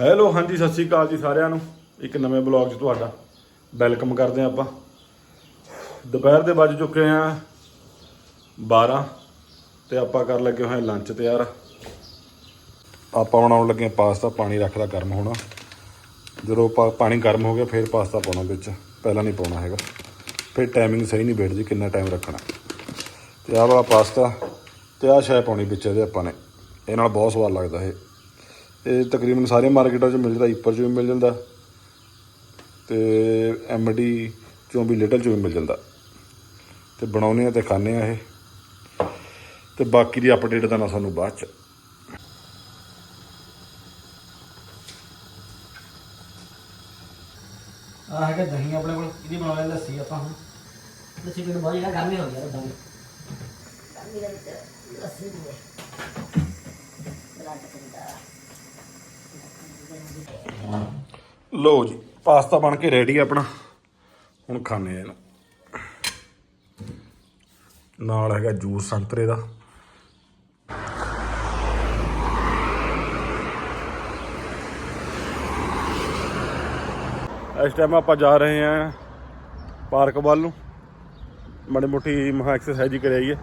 Hello ਹਾਂਜੀ, ਸਤਿ ਸ਼੍ਰੀ ਅਕਾਲ ਜੀ ਸਾਰਿਆਂ ਨੂੰ। ਇੱਕ ਨਵੇਂ ਬਲੌਗ 'ਚ ਤੁਹਾਡਾ ਵੈਲਕਮ ਕਰਦੇ ਹਾਂ ਆਪਾਂ। ਦੁਪਹਿਰ ਦੇ ਵੱਜ ਚੁੱਕੇ ਆ 12 ਤੇ ਆਪਾਂ ਕਰ ਲੱਗੇ ਹੋਏ ਲੰਚ ਤਿਆਰ। ਆਪਾਂ ਬਣਾਉਣ ਲੱਗੇ ਹਾਂ ਪਾਸਤਾ, ਪਾਣੀ ਰੱਖਦਾ ਗਰਮ ਹੋਣਾ। ਜਦੋਂ ਪਾ- ਪਾਣੀ ਗਰਮ ਹੋ ਗਿਆ, ਫਿਰ ਪਾਸਤਾ ਪਾਉਣਾ ਵਿੱਚ। ਪਹਿਲਾਂ ਨਹੀਂ ਪਾਉਣਾ ਹੈਗਾ। ਫਿਰ ਟਾਈਮਿੰਗ ਸਹੀ ਨਹੀਂ ਬੈਠਦੀ, ਕਿੰਨਾ ਟਾਈਮ ਰੱਖਣਾ। ਤੇ ਆਹ ਵਾਲਾ ਪਾਸਤਾ ਤੇ ਆਹ ਸ਼ਾਇ ਪਾਉਣੀ ਵਿੱਚ ਇਹਦੇ ਆਪਾਂ ਨੇ। ਇਹ ਨਾਲ ਬਹੁਤ ਸਵਾਦ ਲੱਗਦਾ ਇਹ। ਇਹ ਤਕਰੀਬਨ ਸਾਰੇ ਮਾਰਕੀਟਾਂ 'ਚ ਮਿਲ ਜਾਂਦਾ ਈਪਰ 'ਚ ਵੀ ਮਿਲ ਜਾਂਦਾ ਤੇ ਐਮਡੀ ਚੋਂ ਵੀ ਲਿਟਲ 'ਚ ਵੀ ਮਿਲ ਜਾਂਦਾ। ਤੇ ਬਣਾਉਨੇ ਆ ਤੇ ਖਾਣੇ ਆ ਇਹ। ਤੇ ਬਾਕੀ ਦੀ ਅਪਡੇਟ ਦਾ ਨਾ ਸਾਨੂੰ ਬਾਅਦ 'ਚ। ਆ ਹੈਗਾ ਦਹੀਂ ਆਪਣੇ ਕੋਲ ਇਹਦੀ ਬਣਾ ਲੈ ਲੱਸੀ ਆਪਾਂ ਹੁਣ। ਲੱਸੀ ਪੀਣ ਬਹੁਤ ਜ਼ਿਆਦਾ ਗਰਮੀ ਹੋ ਗਈ ਯਾਰ ਵੀ ਗਰਮੀ ਦੇ ਵਿੱਚ ਲੱਸੀ ਪੀਵੇ ਬਲੱਡ ਕਿੰਦਾ ਲਓ ਜੀ, ਪਾਸਤਾ ਬਣ ਕੇ ਰੈਡੀ ਆਪਣਾ। ਹੁਣ ਖਾਣੇ ਆ ਇਹਨੂੰ। ਨਾਲ ਹੈਗਾ ਜੂਸ ਸੰਤਰੇ ਦਾ। ਇਸ ਟਾਈਮ ਆਪਾਂ ਜਾ ਰਹੇ ਹਾਂ ਪਾਰਕ ਵੱਲ ਨੂੰ। ਮਾੜੀ ਮੋਟੀ ਮਹਾ ਐਕਸਰਸਾਈਜ਼ ਹੀ ਕਰਾਈ ਹੈ।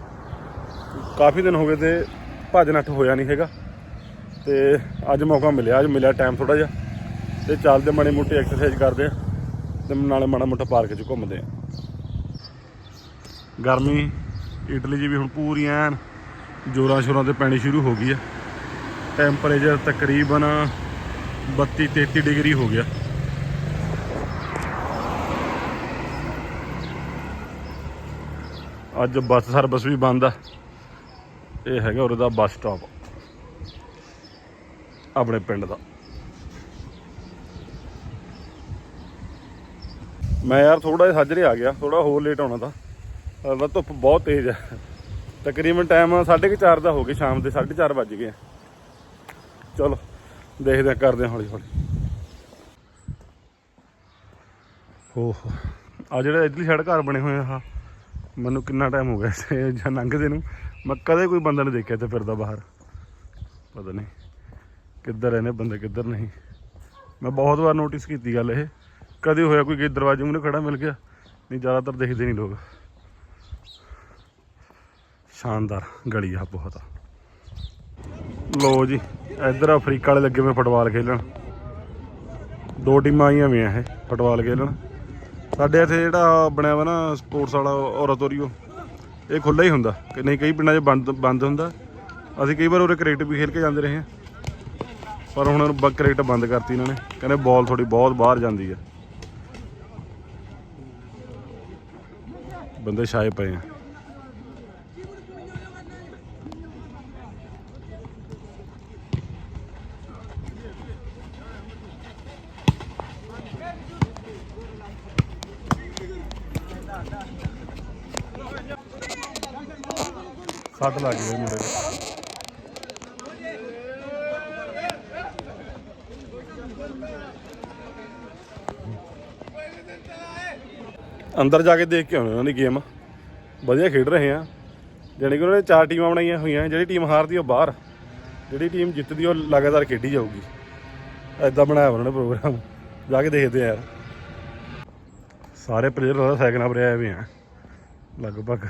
ਕਾਫੀ ਦਿਨ ਹੋ ਗਏ ਤੇ ਭੱਜ ਨੱਠ ਹੋਇਆ ਨਹੀਂ ਹੈਗਾ। ਤੇ ਅੱਜ ਮੌਕਾ ਮਿਲਿਆ, ਅੱਜ ਮਿਲਿਆ ਟਾਈਮ ਥੋੜਾ ਜਿਹਾ ਤੇ ਚੱਲਦੇ ਮਾੜੀ ਮੋਟੀ ਐਕਸਰਸਾਈਜ਼ ਕਰਦੇ ਆ ਤੇ ਨਾਲੇ ਮਾੜਾ ਮੋਟਾ ਪਾਰਕ 'ਚ ਘੁੰਮਦੇ ਆ ਗਰਮੀ, ਇਟਲੀ 'ਚ ਵੀ ਹੁਣ ਪੂਰੀ ਐਨ ਜੋਰਾਂ ਸ਼ੋਰਾਂ ਤੇ ਪੈਣੀ ਸ਼ੁਰੂ ਹੋ ਗਈ ਆ। ਟੈਂਪਰੇਚਰ ਤਕਰੀਬਨ 32 33 ਡਿਗਰੀ ਹੋ ਗਿਆ। ਅੱਜ ਬੱਸ ਸਰਵਿਸ ਵੀ ਬੰਦ ਆ। ਇਹ ਹੈਗਾ ਉਰੇ ਦਾ ਬੱਸ ਸਟਾਪ ਆਪਣੇ ਪਿੰਡ ਦਾ। ਮੈਂ ਯਾਰ ਥੋੜਾ ਜਿਹਾ ਸਾਜਰੇ ਆ ਗਿਆ ਥੋੜਾ ਹੋਰ ਲੇਟ ਆਉਣਾ ਤਾਂ। ਅਹ ਧੁੱਪ ਬਹੁਤ ਤੇਜ਼ ਹੈ ਤਕਰੀਬਨ ਟਾਈਮ 4:30 ਦਾ ਹੋ ਗਿਆ ਸ਼ਾਮ ਦੇ 4:30 ਵੱਜ ਗਏ ਚਲੋ, ਦੇਖਦੇ ਹਾਂ ਕਰਦੇ ਹੌਲੀ ਹੌਲੀ। ਹੋ ਆ ਜਿਹੜਾ ਇਡਲੀ ਸਾਈਡ ਘਰ ਬਣੇ ਹੋਏ ਆ ਮੈਨੂੰ ਕਿੰਨਾ ਟਾਈਮ ਹੋ ਗਿਆ ਜਾਂ ਲੰਘਦੇ ਨੂੰ। ਮੈਂ ਕਦੇ ਕੋਈ ਬੰਦਾ ਨਹੀਂ ਦੇਖਿਆ ਇੱਥੇ ਫਿਰਦਾ ਬਾਹਰ। ਪਤਾ ਨਹੀਂ। ਕਿੱਧਰ ਇਹਨੇ, ਬੰਦੇ ਕਿੱਧਰ ਨਹੀਂ। ਮੈਂ ਬਹੁਤ ਵਾਰ ਨੋਟਿਸ ਕੀਤੀ ਗੱਲ ਇਹ। ਕਦੇ ਹੋਇਆ ਕੋਈ ਗੇਟ ਦਰਵਾਜ਼ੇ ਮੂਹਰੇ ਖੜਾ ਮਿਲ ਗਿਆ? ਨਹੀਂ, ਜ਼ਿਆਦਾਤਰ ਦੇਖਦੇ ਨਹੀਂ ਲੋਕ। ਸ਼ਾਨਦਾਰ ਗਲੀ ਆ ਬਹੁਤ। ਲੋ ਜੀ, ਇੱਧਰ ਅਫਰੀਕਾ ਵਾਲੇ ਲੱਗੇ ਹੋਏ ਫੁੱਟਬਾਲ ਖੇਲਣ। ਦੋ ਟੀਮਾਂ ਆਈਆਂ ਹੋਈਆਂ ਇਹ, ਫੁੱਟਬਾਲ ਖੇਲਣ। ਸਾਡੇ ਇੱਥੇ ਜਿਹੜਾ ਬਣਿਆ ਵਾ ਨਾ ਸਪੋਰਟਸ ਵਾਲਾ ਔਰਤੋਰੀਓ, ਇਹ ਖੁੱਲ੍ਹਾ ਹੀ ਹੁੰਦਾ। ਕਿ ਨਹੀਂ, ਕਈ ਪਿੰਡਾਂ 'ਚ ਬੰਦ ਬੰਦ ਹੁੰਦਾ। ਅਸੀਂ ਕਈ ਵਾਰ ਉਰੇ ਕ੍ਰਿਕਟ ਵੀ ਖੇਲ ਕੇ ਜਾਂਦੇ ਰਹੇ ਹਾਂ। ਪਰ ਹੁਣ ਬ- ਕ੍ਰਿਕਟ ਬੰਦ ਕਰਤੀ ਇਹਨਾਂ ਨੇ। ਕਹਿੰਦੇ ਬਾਲ ਥੋੜੀ ਬਹੁਤ ਬਾਹਰ ਜਾਂਦੀ ਹੈ ਬੰਦੇ ਛਾਏ ਪਏ ਆ। ਸੱਟ ਲੱਗ ਗਈ ਮੇਰੇ ਅੰਦਰ ਜਾ ਕੇ ਦੇਖ ਕੇ ਆਉਣੇ ਉਹਨਾਂ ਦੀ ਗੇਮ ਵਧੀਆ ਖੇਡ ਰਹੇ ਆ। ਜਾਣੀ ਕਿ ਉਹਨਾਂ ਨੇ ਚਾਰ ਟੀਮਾਂ ਬਣਾਈਆਂ ਹੋਈਆਂ, ਜਿਹੜੀ ਟੀਮ ਹਾਰਦੀ ਉਹ ਬਾਹਰ। ਜਿਹੜੀ ਟੀਮ ਜਿੱਤਦੀ ਉਹ ਲਗਾਤਾਰ ਖੇਡੀ ਜਾਊਗੀ। ਐਦਾਂ ਬਣਾਇਆ ਉਹਨਾਂ ਨੇ ਪ੍ਰੋਗਰਾਮ ਜਾ ਕੇ ਦੇਖਦੇ ਆ ਯਾਰ। ਸਾਰੇ ਪਲੇਅਰ ਉਹਦਾ ਸਾਈਕਲਾਂ ਪਰ ਆਏ ਹੋਏ ਆ। ਲਗਭਗ।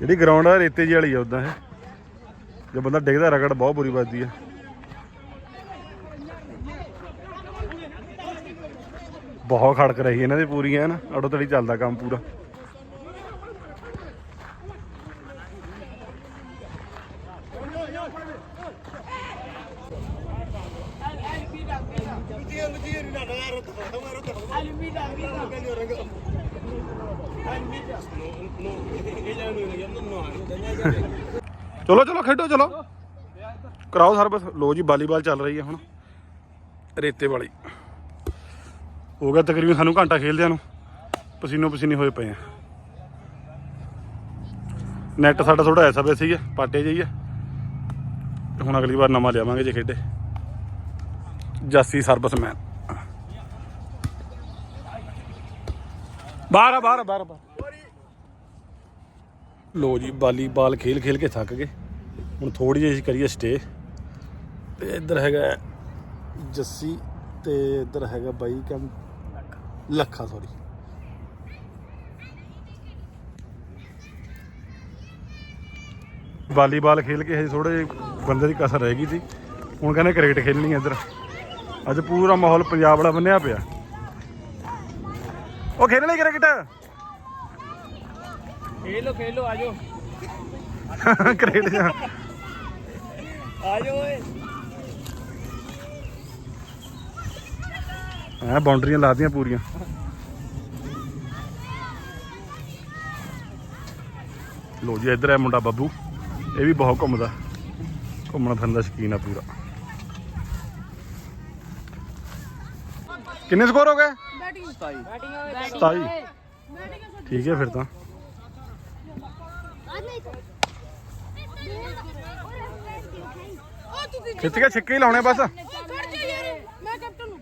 ਜਿਹੜੀ ਗਰਾਊਂਡ ਆ, ਰੇਤੇ ਜਿਹੀ ਵਾਲੀ ਆ ਉਦਾਂ ਇਹ ਜੇ ਬੰਦਾ ਡਿੱਗਦਾ, ਰਗੜ ਬਹੁਤ ਬੁਰੀ ਵੱਜਦੀ ਆ। ਬਹੁਤ ਖੜਕ ਰਹੀ ਇਹਨਾਂ ਦੀ ਪੂਰੀ, ਹੈ ਨਾ। ਅੜੋ ਤੜੀ ਚੱਲਦਾ ਕੰਮ ਪੂਰਾ। ਚਲੋ ਚਲੋ, ਖੇਡੋ, ਚਲੋ। ਕਰਾਓ ਸਰਵਿਸ ਲੋ ਜੀ, ਵਾਲੀਬਾਲ ਚੱਲ ਰਹੀ ਹੈ ਹੁਣ। ਰੇਤੇ ਵਾਲੀ। ਹੋ ਗਿਆ ਤਕਰੀਬਨ ਸਾਨੂੰ ਘੰਟਾ ਖੇਲਦਿਆਂ ਨੂੰ। ਪਸੀਨੋ ਪਸੀਨੇ ਹੋਏ ਪਏ ਆ। ਨੈਟ ਸਾਡਾ ਥੋੜਾ ਐਸਾ ਵੈਸਾ ਹੀ ਆ ਪਾਟੇ ਜਿਹੀ ਆ। ਤੇ ਹੁਣ ਅਗਲੀ ਵਾਰ ਨਵਾਂ ਲਿਆਵਾਂਗੇ ਜੇ ਖੇਡੇ। ਜਾਸੀ ਸਰਵਿਸਮੈਨ। ਬਾਹਰ ਆ ਬਾਹਰ ਆ, ਬਾਹਰ ਆ, ਬਾਹਰ ਲੋ ਜੀ ਵਾਲੀਬਾਲ ਖੇਲ ਖੇਲ ਕੇ ਥੱਕ ਗਏ। ਹੁਣ ਥੋੜੀ ਜਿਹੀ ਅਸੀਂ ਕਰੀਏ ਸਟੇ ਤੇ ਇੱਧਰ ਹੈਗਾ ਜੱਸੀ ਤੇ ਇੱਧਰ ਹੈਗਾ ਬਾਈ ਕਮ ਲੱਖਾ ਸੌਰੀ ਵਾਲੀਬਾਲ ਖੇਲ ਕੇ ਹਜੇ ਥੋੜੇ ਬੰਦੇ ਦੀ ਕਸਰ ਰਹਿ ਗਈ ਸੀ। ਹੁਣ ਕਹਿੰਦੇ ਕ੍ਰਿਕਟ ਖੇਲਣੀ ਹੈ ਇੱਧਰ। ਅੱਜ ਪੂਰਾ ਮਾਹੌਲ ਪੰਜਾਬ ਵਾਲਾ ਬੰਨਿਆ ਪਿਆ। ਉਹ ਖੇਲਣੀ ਕ੍ਰਿਕਟ ਖੇਲੋ ਖੇਲੋ ਆਜੋ। ਕ੍ਰਿਕਟ ਜਾ ਆਜੋ ਓਏ। ਹਾਂ ਬਾਉਂਡਰੀਆਂ ਲਾਤੀਆਂ ਪੂਰੀਆਂ। ਲੋ ਜੀ ਇੱਧਰ ਹੈ ਮੁੰਡਾ ਬੱਬੂ। ਇਹ ਵੀ ਬਹੁਤ ਘੁੰਮਦਾ। ਘੁੰਮਣ ਫਿਰਨ ਦਾ ਸ਼ੌਕੀਨ ਆ ਪੂਰਾ। ਕਿੰਨੇ ਸਕੋਰ ਹੋ ਗਏ? 27 ਠੀਕ ਹੈ ਫਿਰ ਤਾਂ। ਖਿੱਚ ਕੇ ਛਿੱਕੇ ਹੀ ਲਾਉਣੇ ਬਸ। ਮੈਂ ਕੈਪਟਨ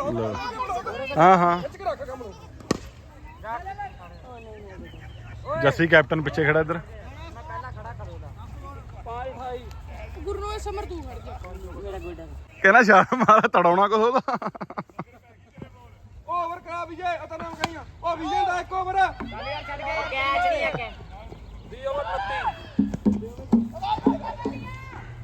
ਹੂੰ ਲਓ। ਹਾਂ ਹਾਂ। ਜੱਸੀ ਕੈਪਟਨ ਪਿੱਛੇ ਖੜਾ ਇੱਧਰ। ਗੁਰਨੋਏ ਸਮਰ ਤੂੰ ਖੜ ਜਾ। ਕਹਿੰਦਾ ਸ਼ਾਟ ਮਾਰਾ ਤੜਾਉਣਾ ਕੁਛ ਉਹਦਾ ਓਵਰ ਕਰਾ ਵਿਜੇ ਅਤਾ ਨਾਮ ਕਹੀਆਂ ਓ ਵਿਜੇ ਦਾ ਇੱਕ ਓਵਰ।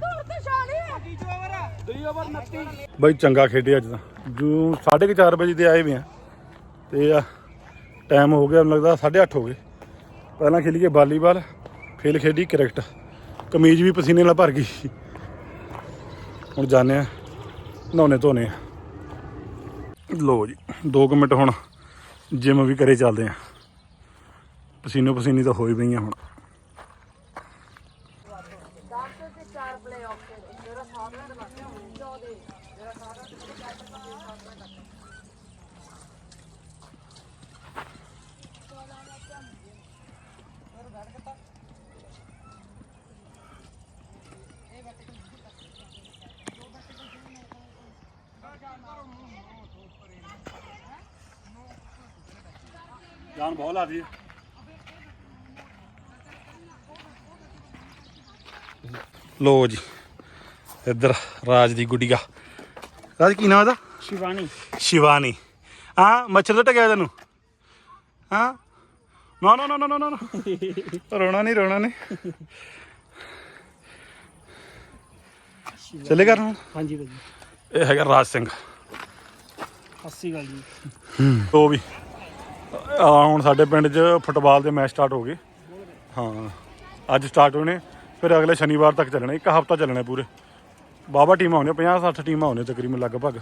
ਦੌੜ ਤੇ ਛਾਲੇ ਤੀਜੇ ਓਵਰ ਦੁਈ ਓਵਰ 29 ਬਈ ਚੰਗਾ ਖੇਡੇ ਅੱਜ ਤਾਂ। ਜੂ 4:30 ਵਜੇ ਦੇ ਆਏ ਵੀ ਆ। ਤੇ ਆ ਟਾਈਮ ਹੋ ਗਿਆ ਮੈਨੂੰ ਲੱਗਦਾ 8:30 ਹੋ ਗਏ। ਪਹਿਲਾਂ ਖੇਲੀ ਕੇ ਵਾਲੀਬਾਲ ਫਿਰ ਖੇਡੀ ਕ੍ਰਿਕਟ। ਕਮੀਜ਼ ਵੀ ਪਸੀਨੇ ਨਾਲ ਭਰ ਗਈ। ਹੁਣ ਜਾਣੇ ਆ। ਨਹਾਉਣੇ ਧੋਣੇ ਆ। ਲੋ ਜੀ 2 ਮਿੰਟ ਹੁਣ ਜਿਮ ਵੀ ਕਰੇ ਚੱਲਦੇ ਆ। ਪਸੀਨੋ ਪਸੀਨੀ ਤਾਂ ਹੋਈ ਪਈਆਂ ਹੁਣ। ਜਾਨ ਬਹੁਤ ਲਾਦੀ ਲੋ ਜੀ ਇੱਧਰ ਰਾਜ ਦੀ ਗੁੱਡੀਆ। ਰਾਜ ਕੀ ਨਾਮ ਇਹਦਾ ਸ਼ਿਵਾਨੀ। ਸ਼ਿਵਾਨੀ। ਹਾਂ ਮੱਛਰ ਤਾਂ ਟਕਿਆ ਤੈਨੂੰ? ਹਾਂ? ਨਾ ਨਾ ਨਾ ਨਾ ਨਾ ਨਾ। ਰੋਣਾ ਨਹੀਂ ਰੋਣਾ ਨਹੀਂ। ਚੱਲੇ ਕਰ ਹੁਣ? ਹਾਂਜੀ ਭਾਜੀ। ਇਹ ਹੈਗਾ ਰਾਜ ਸਿੰਘ। ਸੱਸੀ ਗੱਲ ਜੀ। ਉਹ ਵੀ। ਆ ਹੁਣ ਸਾਡੇ ਪਿੰਡ 'ਚ ਫੁੱਟਬਾਲ ਦੇ ਮੈਚ ਸਟਾਰਟ ਹੋ ਗਏ। ਹਾਂ, ਅੱਜ ਸਟਾਰਟ ਹੋਏ ਨੇ। ਫਿਰ ਅਗਲੇ ਸ਼ਨੀਵਾਰ ਤੱਕ ਚੱਲਣੇ, ਇੱਕ ਹਫਤਾ ਚੱਲਣੇ ਪੂਰੇ। ਬਾਬਾ ਟੀਮਾਂ ਆਉਂਦੀਆਂ 50 60 ਟੀਮਾਂ ਆਉਂਦੀਆਂ ਤਕਰੀਬਨ ਲਗਭਗ।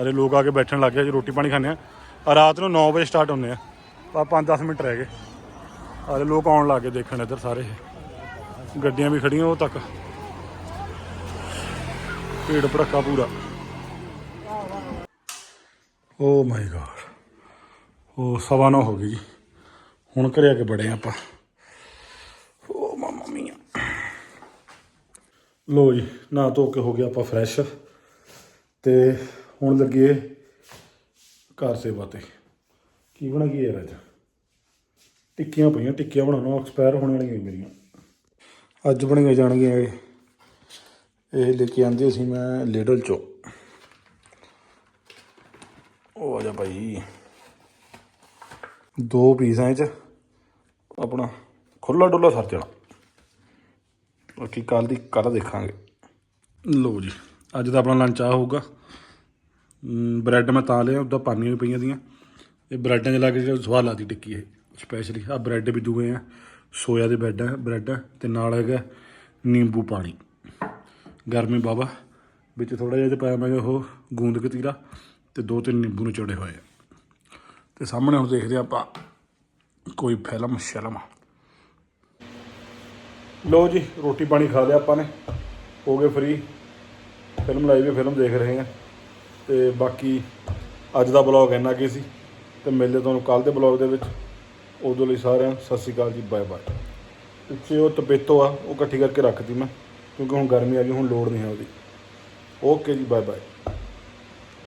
ਅਰੇ ਲੋਕ ਆ ਕੇ ਬੈਠਣ ਲੱਗ ਗਏ ਜੀ ਰੋਟੀ ਪਾਣੀ ਖਾਂਦੇ ਆ। ਰਾਤ ਨੂੰ 9 ਵਜੇ ਸਟਾਰਟ ਹੁੰਦੇ ਆ। ਆ 5-10 ਮਿੰਟ ਰਹਿ ਗਏ। ਅਰੇ ਲੋਕ ਆਉਣ ਲੱਗ ਗਏ ਦੇਖਣ ਇੱਧਰ ਸਾਰੇ। ਗੱਡੀਆਂ ਵੀ ਖੜੀਆਂ ਉਹ ਤੱਕ। ਭੀੜ ਭੜੱਕਾ ਪੂਰਾ। ਓ ਮਾਈ ਗॉड ਉਹ ਸਵਾ ਨਾ ਹੋ ਗਈ ਜੀ। ਹੁਣ ਘਰੇ ਆ ਕੇ ਬੜੇ ਆਪਾਂ। ਓ ਮਾਮਾ ਮੀਆਂ। ਲੋ ਜੀ ਨਾ ਧੋ ਕੇ ਹੋ ਗਿਆ ਆਪਾਂ ਫਰੈਸ਼ ਤੇ ਹੁਣ ਲੱਗੇ ਘਰ ਸੇਵਾ ਤੇ। ਕੀ ਬਣਾ ਕੀ ਯਾਰ ਅੱਜ? ਟਿੱਕੀਆਂ ਪਈਆਂ, ਟਿੱਕੀਆਂ ਬਣਾਉਣਾ ਐਕਸਪਾਇਰ ਹੋਣ ਵਾਲੀਆਂ ਮੇਰੀਆਂ। ਅੱਜ ਬਣੀਆਂ ਜਾਣਗੀਆਂ ਇਹ। ਇਹ ਲੈ ਕੇ ਆਂਦੇ ਸੀ ਮੈਂ ਲੇਡਲ ਚੋਂ। ਉਹ ਆ ਜਾ ਭਾਈ। ਦੋ ਪੀਸਾਂ ਚ। ਆਪਣਾ ਖੁੱਲਾ ਡੁੱਲਾ ਸਰ ਜਾਣਾ ਬਾਕੀ ਕੱਲ ਦੀ ਕੱਲ ਦੇਖਾਂਗੇ। ਲੋ ਜੀ, ਅੱਜ ਦਾ ਆਪਣਾ ਲੰਚ ਆ ਹੋਊਗਾ। ਬ੍ਰੈਡ ਮੈਂ ਤਾਂ ਲਿਆ ਉਹਦਾ ਪਾਣੀ ਵੀ ਪਈਆਂ ਦੀਆਂ। ਇਹ ਬ੍ਰੈਡਾਂ 'ਚ ਲਾ ਕੇ ਜਿਹੜਾ ਸਵਾਦ ਲੱਗਦੀ ਟਿੱਕੀ ਇਹ ਸਪੈਸ਼ਲੀ ਆ ਬ੍ਰੈਡ ਵੀ ਦੂਏ ਆ। ਸੋਇਆ ਦੇ ਬ੍ਰੈਡ ਆ ਬ੍ਰੈਡ ਆ, ਤੇ ਨਾਲ ਹੈਗਾ ਨਿੰਬੂ ਪਾਣੀ। ਗਰਮੀ ਬਾਬਾ, ਵਿੱਚ ਥੋੜਾ ਜਿਹਾ ਤੇ ਪਾਇਆ ਮੈਂ ਉਹ ਗੂੰਦ ਕਤੀਰਾ, ਤੇ ਦੋ ਤਿੰਨ ਨਿੰਬੂ ਨਿਚੋੜੇ ਹੋਏ ਆ। ਤੇ ਸਾਹਮਣੇ ਹੁਣ ਦੇਖਦੇ ਆਪਾਂ ਕੋਈ ਫਿਲਮ, ਸ਼ਲਮ। ਲੋ ਜੀ, ਰੋਟੀ ਪਾਣੀ ਖਾ ਲਿਆ ਆਪਾਂ ਨੇ। ਹੋ ਗਏ ਫਰੀ ਫਿਲਮ ਲਾਈ ਵੀ ਫਿਲਮ ਦੇਖ ਰਹੇ ਹਾਂ। ਤੇ ਬਾਕੀ ਅੱਜ ਦਾ ਬਲੌਗ ਇੰਨਾ ਕੀ ਸੀ। ਤੇ ਮਿਲਦੇ ਤੁਹਾਨੂੰ ਕੱਲ ਦੇ ਬਲੌਗ ਦੇ ਵਿੱਚ। ਉਦੋਂ ਲਈ ਸਾਰਿਆਂ ਸਤਿ ਸ਼੍ਰੀ ਅਕਾਲ ਜੀ ਬਾਏ ਬਾਏ ਪਿੱਛੇ ਉਹ ਤਪੇਤੋ ਆ, ਉਹ ਇਕੱਠੀ ਕਰਕੇ ਰੱਖਦੀ ਮੈਂ, ਕਿਉਂਕਿ ਹੁਣ ਗਰਮੀ ਆ ਗਈ, ਹੁਣ ਲੋੜ ਨਹੀਂ ਹੈ ਉਹਦੀ। ਓਕੇ ਜੀ ਬਾਏ ਬਾਏ